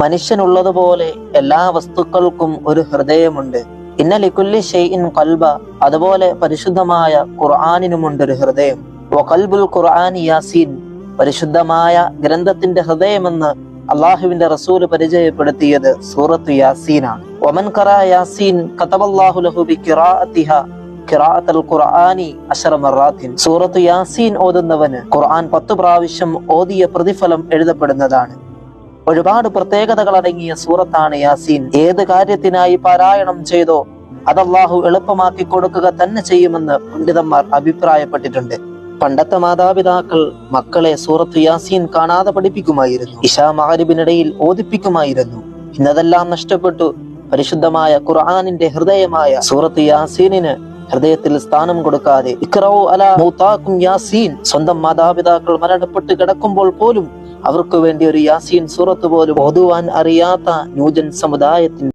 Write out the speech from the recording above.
മനുഷ്യനുള്ളതുപോലെ എല്ലാ വസ്തുക്കൾക്കും ഒരു ഹൃദയമുണ്ട്. ഇന്ന ഇന്നലിക്കുല്ലി ഷെയ്ഇൻ കൽബ അതുപോലെ പരിശുദ്ധമായ ഖുർആാനിനുമുണ്ട് ഒരു ഹൃദയം. വഖൽബുൽ ഖുർആൻ യാസീൻ പരിശുദ്ധമായ ഗ്രന്ഥത്തിന്റെ ഹൃദയമെന്ന് അള്ളാഹുവിന്റെ റസൂൽ പരിചയപ്പെടുത്തിയത് സൂറത്ത് യാസീനാണ്. ഒമൻ ഖറ യാസീൻ കതബല്ലാഹു ലഹു സൂറത്ത് യാസീൻ ഓതുന്നവന് ഖുർആൻ പത്തു പ്രാവശ്യം ഓതിയ പ്രതിഫലം എഴുതപ്പെടുന്നതാണ്. ഒരുപാട് പ്രത്യേകതകൾ അടങ്ങിയ സൂറത്താണ് യാസീൻ. ഏത് കാര്യത്തിനായി പാരായണം ചെയ്തോ അത് അള്ളാഹു എളുപ്പമാക്കി കൊടുക്കുക തന്നെ ചെയ്യുമെന്ന് പണ്ഡിതന്മാർ അഭിപ്രായപ്പെട്ടിട്ടുണ്ട്. പണ്ടത്തെ മാതാപിതാക്കൾ മക്കളെ സൂറത്ത് യാസീൻ കാണാതെ പഠിപ്പിക്കുമായിരുന്നു. ഇഷാ മഹരിബിനിടയിൽ ഓദിപ്പിക്കുമായിരുന്നു ഇന്നതെല്ലാം നഷ്ടപ്പെട്ടു. പരിശുദ്ധമായ ഖുർആാനിന്റെ ഹൃദയമായ സൂറത്ത് യാസീനിന് ഹൃദയത്തിൽ സ്ഥാനം കൊടുക്കാതെ ഇക്രോ അല യാസീൻ സ്വന്തം മാതാപിതാക്കൾ മരണപ്പെട്ട് കിടക്കുമ്പോൾ പോലും അവർക്ക് വേണ്ടി ഒരു യാസീൻ സൂറത്ത് പോലും ഓതുവാൻ അറിയാത്ത ന്യൂജൻ സമുദായത്തിന്